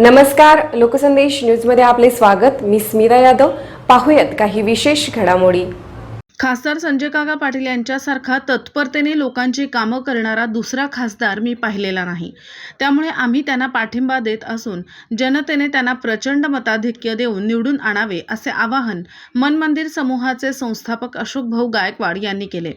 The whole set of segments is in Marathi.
नमस्कार लोकसंदेश न्यूजमध्ये आपले स्वागत. मी स्मिता यादव. पाहूयात काही विशेष घडामोडी. खासदार संजय काका पाटील यांच्यासारखा तत्परतेने लोकांची कामं करणारा दुसरा खासदार मी पाहिलेला नाही. त्यामुळे आम्ही त्यांना पाठिंबा देत असून जनतेने त्यांना प्रचंड मताधिक्य देऊन निवडून आणावे असे आवाहन मन मंदिर समूहाचे संस्थापक अशोक भाऊ गायकवाड यांनी केले.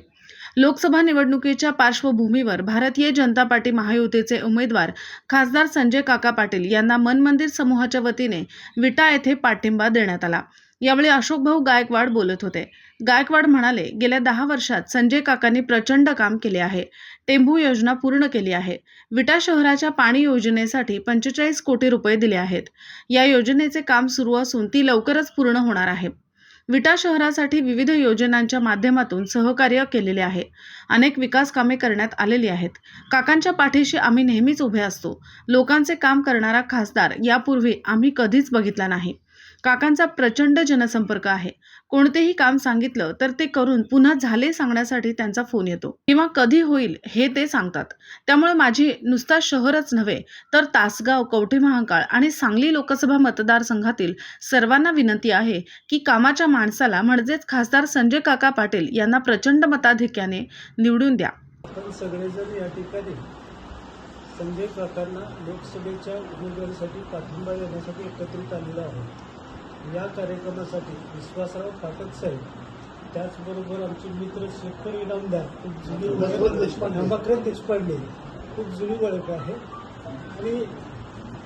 लोकसभा निवडणुकीच्या पार्श्वभूमीवर भारतीय जनता पार्टी महायुतीचे उमेदवार खासदार संजय काका पाटील यांना मन मंदिर समूहाच्या वतीने विटा येथे पाठिंबा देण्यात आला. यावेळी अशोक भाऊ गायकवाड बोलत होते. गायकवाड म्हणाले गेल्या दहा वर्षात संजय काकांनी प्रचंड काम केले आहे. टेंभू योजना पूर्ण केली आहे. विटा शहराच्या पाणी योजनेसाठी पंचेचाळीस कोटी रुपये दिले आहेत. या योजनेचे काम सुरू असून ती लवकरच पूर्ण होणार आहे. विटा शहरासाठी विविध योजनांच्या माध्यमातून सहकार्य केलेले आहे. अनेक विकास कामे करण्यात आलेली आहेत. काकांच्या पाठीशी आम्ही नेहमीच उभे असतो. लोकांचे काम करणारा खासदार यापूर्वी आम्ही कधीच बघितला नाही. काकांचा प्रचंड जनसंपर्क आहे. कोणतेही काम सांगितलं तर ते करून पुन्हा झाले सांगण्यासाठी त्यांचा फोन येतो. किंवा कधी होईल हे ते सांगतात. त्यामुळे माझी नुसता शहरच नव्हे तर तासगाव कवठे महाकाळ आणि सांगली लोकसभा मतदारसंघातील सर्वांना विनंती आहे की कामाच्या माणसाला म्हणजेच खासदार संजय काका पाटील यांना प्रचंड मताधिक्याने निवडून द्या. आपण सगळेजण या ठिकाणी संजय काकांना लोकसभेच्या उमेदवारीसाठी पाठिंबा देण्यासाठी एकत्रित आलेलो आहोत. या कार्यक्रमासाठी विश्वासराव पाठक साहेब त्याचबरोबर आमचे मित्र शेखर इनामदार खूप जुनी नमक्रम देशपांडे. खूप जुनी ओळख आहे. आणि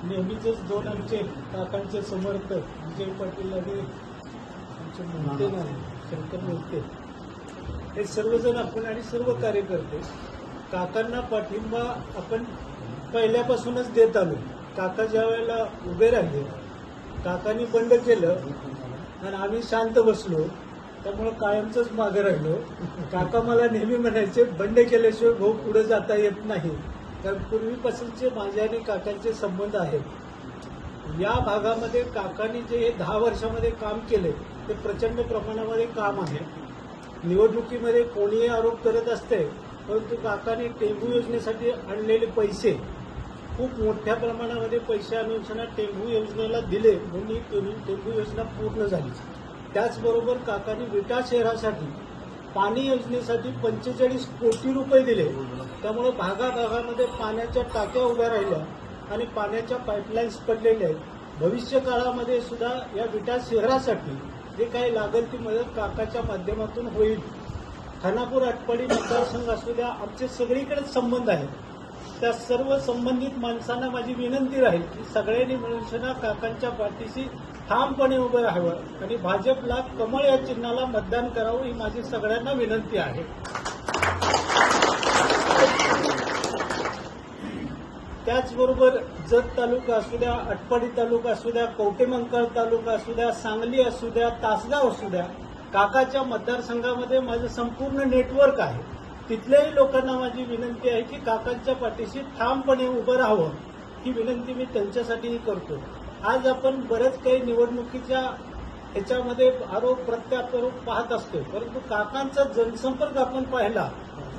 नेहमीचेच दोन आमचे काकांचे समर्थक विजय पाटील आणि आमचे नाही शंकर मोहिते हे सर्वजण आपण आणि सर्व कार्यकर्ते काकांना पाठिंबा आपण पहिल्यापासूनच देत आलो. काका ज्या वेळेला उभे राहिले काकांनी बंड केलं आणि आम्ही शांत बसलो. त्यामुळं कायमचंच मागे राहिलो. काका मला नेहमी म्हणायचे बंड केल्याशिवाय भाऊ पुढे जाता येत नाही. कारण पूर्वीपासूनचे माझे आणि काकांचे संबंध आहेत. या भागामध्ये काकांनी जे हे दहा वर्षामध्ये काम केले ते प्रचंड प्रमाणामध्ये काम आहे. निवडणुकीमध्ये कोणीही आरोप करत असते परंतु काकाने टेंबू योजनेसाठी आणलेले पैसे खूप मोठ्या प्रमाणामध्ये पैसे आणून टेंभू योजनेला दिले म्हणून ही योजना पूर्ण झाली. त्याचबरोबर काकाने विटा शहरासाठी पाणी योजनेसाठी पंचेचाळीस कोटी रुपये दिले. त्यामुळे भागाभागामध्ये पाण्याच्या टाक्या उभ्या राहिल्या आणि पाण्याच्या पाईपलाईन्स पडलेल्या आहेत. भविष्य काळामध्ये सुद्धा या विटा शहरासाठी जे काही लागेल ती मदत काकाच्या माध्यमातून होईल. खानापूर आटपाडी मतदारसंघ असलेल्या आमचे सगळीकडेच संबंध आहेत. त्या सर्व संबंधित माणसांना माझी विनंती राहील की सगळ्यांनी मिळून काकांच्या पाठीशी ठामपणे उभं राहावं आणि भाजपला कमळ या चिन्हाला मतदान करावं ही माझी सगळ्यांना विनंती आहे. त्याचबरोबर जत तालुका असू द्या अटपाडी तालुका असू द्या कवटेमंकाळ तालुका असू द्या सांगली असू द्या तासगाव असू द्या काकाच्या मतदारसंघामध्ये माझं संपूर्ण नेटवर्क आहे. तिथल्याही लोकांना माझी विनंती आहे की काकांच्या पाठीशी ठामपणे उभं राहावं. ही विनंती मी त्यांच्यासाठीही करतो. आज आपण बरेच काही निवडणुकीच्या ह्याच्यामध्ये आरोप प्रत्यारोप पाहत असतो परंतु काकांचा जनसंपर्क आपण पाहिला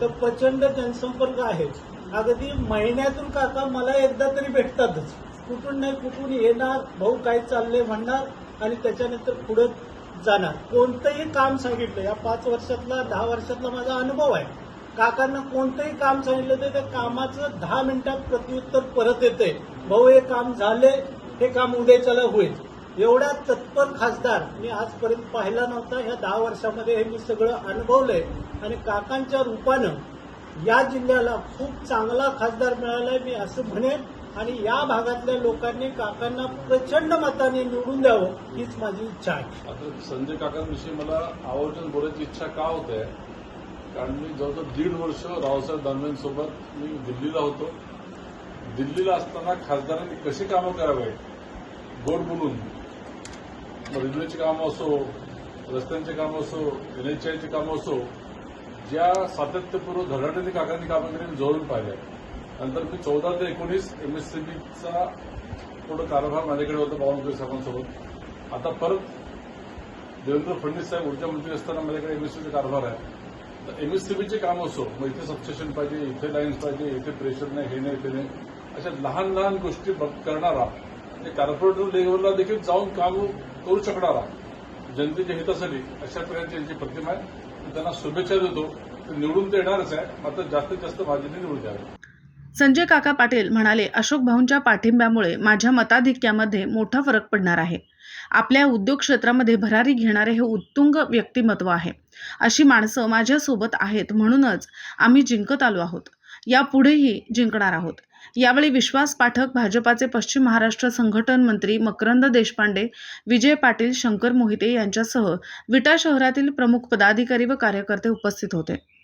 तर प्रचंड जनसंपर्क आहे अगदी महिन्यातून काका मला एकदा तरी भेटतातच. कुठून नाही कुठून येणार भाऊ काय चाललंय म्हणणार आणि त्याच्यानंतर पुढे जाणार. कोणतंही काम सांगितलं या पाच वर्षातला दहा वर्षातला माझा अनुभव आहे. काकांना कोणतंही काम सांगितलं तर त्या कामाचं दहा मिनिटात प्रत्युत्तर परत येते भाऊ हे काम झाले हे काम उद्याच्याला होईल. एवढा तत्पर खासदार मी आजपर्यंत पाहिला नव्हता. ह्या दहा वर्षामध्ये हे मी सगळं अनुभवलंय. आणि काकांच्या रूपानं या जिल्ह्याला खूप चांगला खासदार मिळालाय मी असं म्हणेन. आणि या भागातल्या लोकांनी काकांना प्रचंड मताने निवडून द्यावं हीच माझी इच्छा आहे. आता संजय काकांविषयी मला आवर्जून बोलायची इच्छा का होते? कारण मी जवळजवळ दीड वर्ष रावसाहेब दानवेंसोबत मी दिल्लीला होतो. दिल्लीला असताना खासदारांनी कशी कामं करावे? गोड बोलून. रेल्वेची कामं असो रस्त्यांचे कामं असो एनएचआयची कामं असो ज्या सातत्यपूर्व धडाड्याने काकांनी कामं केली मी जवळून पाहिल्या. नंतर मी चौदा ते एकोणीस एमएससीबीचा थोडं कारभार माझ्याकडे होता बावनकुळे साहेबांसोबत. आता परत देवेंद्र फडणवीस साहेब ऊर्जा मंत्री असताना माझ्याकडे एमएससीचा कारभार आहे. एमएससीबीचे काम असो मग इथे सबस्टेशन पाहिजे इथे लाईन्स पाहिजे इथे प्रेशर नाही हे नाही ते नाही. अशा लहान लहान गोष्टी बघ- करणारा ते कॉर्पोरेटर लेव्हलला देखील जाऊन काम करू शकणारा जनतेच्या हितासाठी अशा प्रकारची यांची प्रतिमा आहे. त्यांना शुभेच्छा देतो. ते निवडून ते येणारच आहे. मात्र जास्तीत जास्त भाजपने निवडून द्यावे. संजय काका पाटील म्हणाले अशोक भाऊंच्या पाठिंब्यामुळे माझ्या मताधिक्यामध्ये मोठा फरक पडणार आहे. आपल्या उद्योग क्षेत्रामध्ये भरारी घेणारे हे उत्तुंग व्यक्तिमत्व आहे. अशी माणसं माझ्यासोबत आहेत म्हणूनच आम्ही जिंकत आलो आहोत. यापुढेही जिंकणार आहोत. यावेळी विश्वास पाठक भाजपाचे पश्चिम महाराष्ट्र संघटन मंत्री मकरंद देशपांडे विजय पाटील शंकर मोहिते यांच्यासह विटा शहरातील प्रमुख पदाधिकारी व कार्यकर्ते उपस्थित होते.